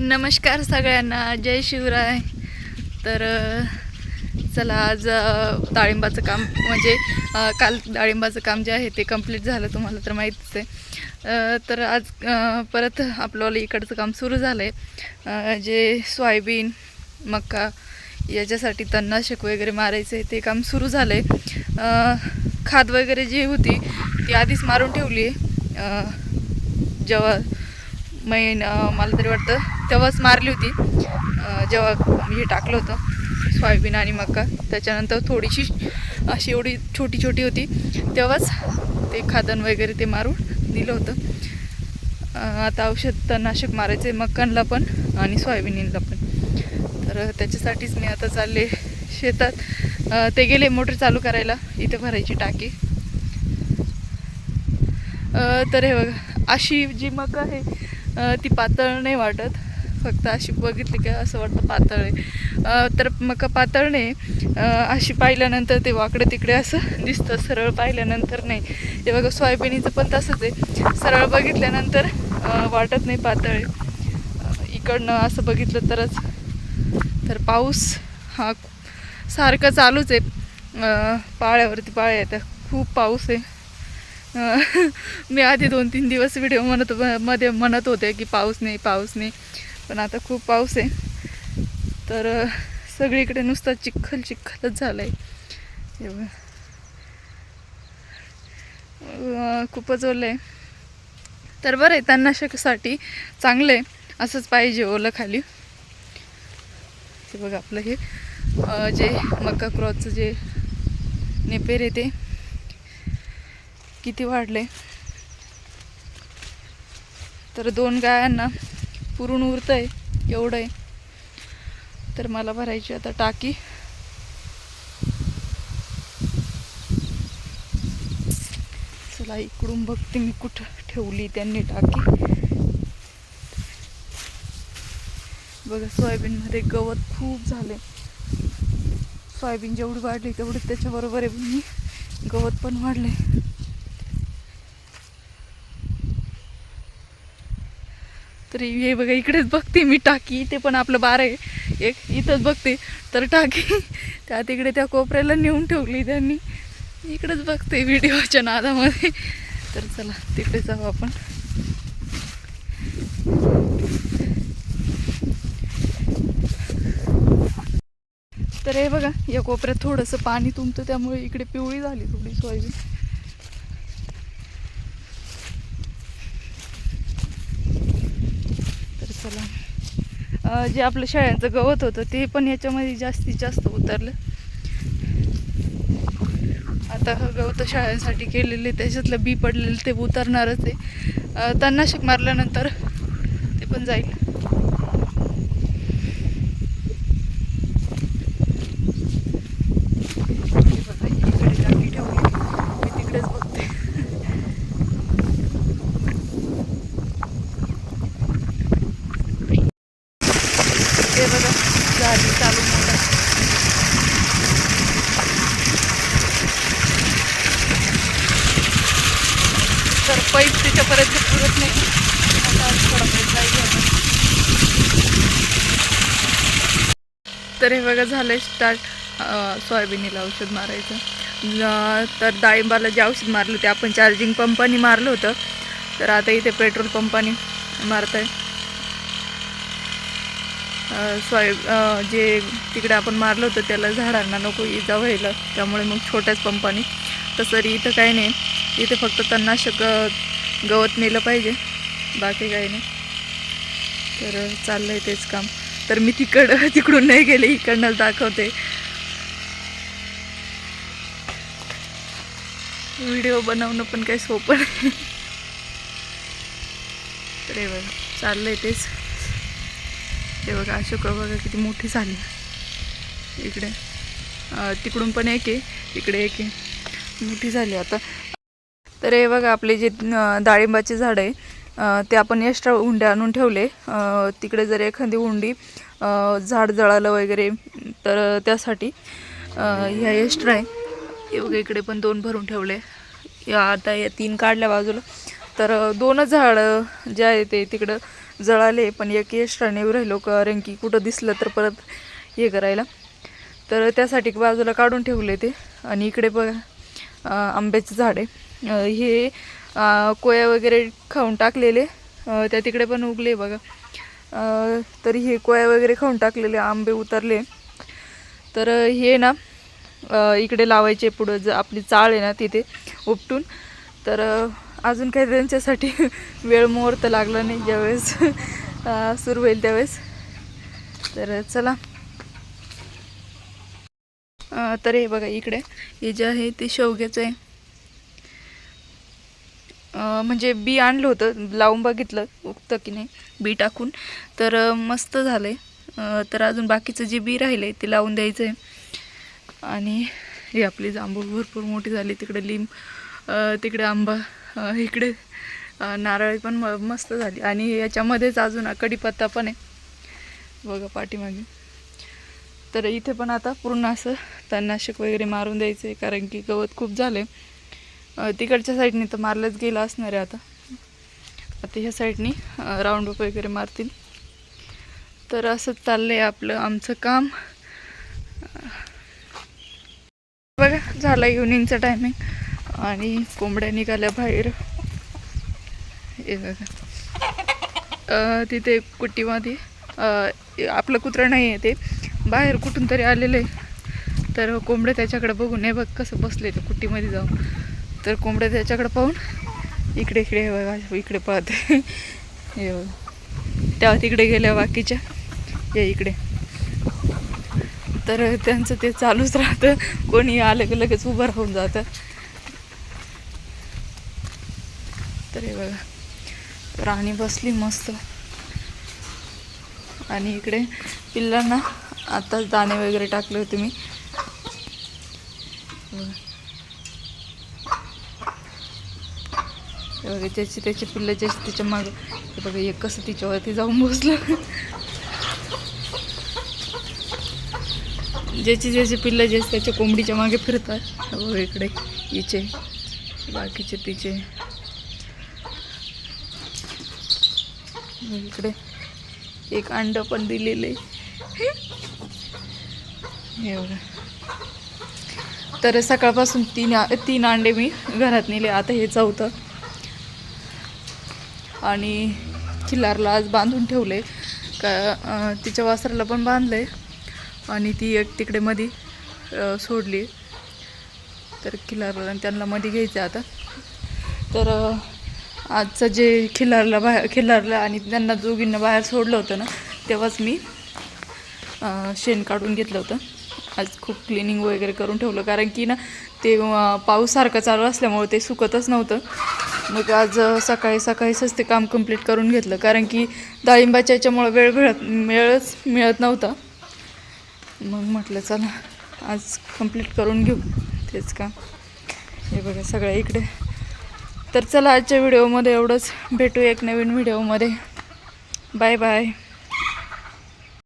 नमस्कार सगळ्यांना जय शिवराय. तर चला आज डाळिंबाचं काम म्हणजे काल डाळिंबाचं काम जे आहे ते कंप्लीट झालं तुम्हाला तर माहितीच आहे. तर आज परत आपलं इकडचं काम सुरू झालं आहे जे सोयाबीन मका याच्यासाठी तणनाशक वगैरे मारायचं आहे ते काम सुरू झालं आहे खाद वगैरे जी होती ती आधीच मारून ठेवली आहे. जेव्हा मैन मला तरी वाटतं तेव्हाच मारली होती. जेव्हा जेव्हा हे टाकलं होतं सोयाबीन आणि मका त्याच्यानंतर थोडीशी अशी एवढी छोटी छोटी होती. तेव्हाच ते खादन वगैरे ते मारून दिलं होतं. आता औषध तणनाशक मारायचं आहे मकांना पण आणि सोयाबीनला पण. तर त्याच्यासाठीच मी आता चालले शेतात. ते गेले मोटर चालू करायला इथे भरायची टाकी. तर हे बघा अशी जी मका आहे ती पातळ नाही वाटत. फक्त अशी बघितली का असं वाटतं पातळ आहे. तर मग पातळ नाही. अशी पाहिल्यानंतर ते वाकडे तिकडे असं दिसतं सरळ पाहिल्यानंतर नाही. हे बघा सोयाबिनीचं पण तसंच आहे. सरळ बघितल्यानंतर वाटत नाही पातळ आहे. इकडनं असं बघितलं तरच. तर पाऊस हा सारखा चालूच आहे. पाळ्यावरती पाळ्या येतात खूप पाऊस आहे. मी आधी दोन तीन दिवस व्हिडिओ म्हणत मध्ये म्हणत होते की पाऊस नाही पाऊस नाही. पण आता खूप पाऊस आहे. तर सगळीकडे नुसता चिखल चिखलच झालं आहे खूपच ओलं आहे तर बरं आहे तणनाशकासाठी चांगलं आहे असंच पाहिजे ओलं खाली ते बघा आपलं हे. जे मका क्रॉसचं जे नेपेर आहे ते. किती वाढले तर दोन गायांना पुरून उरतं आहे एवढं आहे तर मला भरायची आता टाकी. चला इकडून बघते मी कुठं ठेवली त्यांनी टाकी. बघा सोयाबीनमध्ये गवत खूप झाले सोयाबीन जेवढी वाढली तेवढी त्याच्याबरोबर आहे मी. गवत पण वाढले तर हे बघा इकडेच बघते मी टाकी इथे पण आपलं बार आहे. एक इथंच बघते. तर टाकी त्या तिकडे त्या कोपऱ्याला नेऊन ठेवली त्यांनी. इकडेच बघते व्हिडिओच्या नादामध्ये. तर चला तिकडे जाऊ आपण. तर हे बघा या कोपऱ्यात थोडंसं पाणी तुमचं त्यामुळे इकडे पिवळी झाली थोडी सोयाबीन. चला. जे आपलं शाळेचं गवत होतं ते पण याच्यामध्ये जास्तीत जास्त उतरलं. आता गवत शाळेसाठी केलेले त्याच्यातलं बी पडलेलं ते उतरणारच आहे. तणनाशक मारल्यानंतर ते पण जाईल हे बघा, इकडे टाकी ठेवली मी तिकडेच बघते ते बघा झाली चालू मोटर तर पाईप त्याच्यापर्यंत पुरत नाही आता आज थोडा पाईप पाहिजे होता तर हे बघा झालं स्टार्ट सोयाबीनीला औषध मारायचं. तर डाळिंबाला जे औषध मारलं ते आपण चार्जिंग पंपाने मारलं होतं. तर आता इथे पेट्रोल पंपाने मारत आहे सोय जे तिकडे आपण मारलं होतं त्याला झाडांना नको इजा व्हायला. त्यामुळे मग छोट्याच पंपाने तसं इथं काही नाही. इथे फक्त तणनाशक गवत नेलं पाहिजे. बाकी काही नाही. तर चाललं आहे तेच काम. तर मी तिकड तिकडून नाही गेले इकडनंच दाखवते. व्हिडिओ बनवणं पण काही सोपं नाही. तर बघा चाललंय तेच. ते बघा अशोक बघा किती मोठी झाली. इकडे. तिकडून पण एक आहे. इकडे एक आहे. मोठी झाली आता. तर हे बघा आपले जे डाळिंबाचे झाड आहे ते आपण एक्स्ट्रा हुंड्या आणून ठेवले. तिकडे जर एखादी हुंडी झाड जळालं वगैरे तर त्यासाठी ह्या एक्स्ट्रा आहे. हे बघा इकडे पण दोन भरून ठेवले. या आता या तीन काढल्या बाजूला. तर दोनच झाडं जे आहे ते तिकडं जळाले पण एक एक्स्ट्रा नेऊ राहिलो कारण की कुठं दिसलं तर परत हे करायला. तर त्यासाठी बाजूला काढून ठेवले ते. आणि इकडे बघा आंब्याचे आंब्याचं झाड. आहे हे कोया वगैरे खाऊन टाकलेले. त्या तिकडे पण उगले बघा. तरी तर हे कोया वगैरे खाऊन टाकलेले आंबे उतरले. तर हे ना इकडे लावायचे पुढं ज आपली चाळ आहे ना तिथे उपटून. तर अजून काही त्यांच्यासाठी वेळ मुहूर्त लागला नाही ज्यावेळेस. सुरू होईल त्यावेळेस. तर चला. तर हे बघा इकडे हे जे आहे ते शेवग्याचं आहे. म्हणजे बी आणलं होतं लावून बघितलं उगतं की नाही बी टाकून. तर मस्त झालं आहे तर अजून बाकीचं जे बी राहिलं आहे ते लावून द्यायचं आहे आणि ही आपली जांभूळ भरपूर मोठी झाली. तिकडे लिंब तिकडे आंबा इकडे नारळ पण म मस्त झाली. आणि याच्यामध्येच अजून कढीपत्ता पण आहे. बघा पाठीमागे. तर इथे पण आता पूर्ण असं तणनाशक वगैरे मारून द्यायचं आहे कारण की गवत खूप झालं आहे तिकडच्या साईडने तर मारलंच गेलं असणार आहे आता. आता ह्या साईडनी राऊंड अप वगैरे मारतील. तर असं चाललं आहे आपलं आमचं काम. बघा झाला इव्हनिंगचा टायमिंग आणि कोंबड्या निघाल्या बाहेर. तिथे कुट्टीमध्ये आपलं कुत्रं नाही आहे ते. बाहेर कुठून तरी आलेलं. आहे तर कोंबड्या त्याच्याकडे बघून हे बघ कसं बसले ते कुट्टीमध्ये जाऊन. तर कोंबड्या त्याच्याकडे पाहून इकडे इकडे हे बघा इकडे पाहते. हे बघा. त्या तिकडे गेल्या बाकीच्या. या इकडे. तर त्यांचं ते चालूच राहतं. कोणी आलं की लगेच उभं राहून जातं. तर हे बघा. राणी बसली मस्त. आणि इकडे पिल्लांना आत्ताच दाणे वगैरे टाकले होते मी. बघा. ज्याची त्याची पिल्लं ज्याची त्याच्या माग. हे बघा एक कसं तिच्यावरती जाऊन बसलं. ज्याची ज्याची पिल्लं जे त्याच्या कोंबडीच्या मागे फिरतात. बघा इकडे हिचे बाकीचे तिचे. इकडे एक अंड पण दिलेले हे बघा. तर सकाळपासून तीन तीन अंडे मी घरात नेले. आता हे चौथं. आणि खिल्लारला आज बांधून ठेवले. का तिच्या वासराला पण बांधलंय. आणि ती एक तिकडे मध्ये सोडली. तर खिलारला त्यांना मध्ये घ्यायचं आता. तर आजचं जे खिलारला बाहेर खिलारला आणि त्यांना जोगींना बाहेर सोडलं होतं ना तेव्हाच मी शेण काढून घेतलं होतं. आज खूप क्लिनिंग वगैरे करून ठेवलं. कारण की ना ते पाऊस सारखं चालू असल्यामुळे ते सुकतच नव्हतं. मग आज सकाळी सकाळीच ते काम कंप्लीट करून घेतलं. कारण की डाळिंबाच्या याच्यामुळं वेळ मिळत वेळच मिळत नव्हता. मग म्हटलं चला आज कंप्लीट करून घेऊ. तेच का? हे बघा सगळ्या इकडे. तर चला आजच्या व्हिडिओमध्ये एवढंच. भेटू एक नवीन व्हिडिओमध्ये. Bye bye.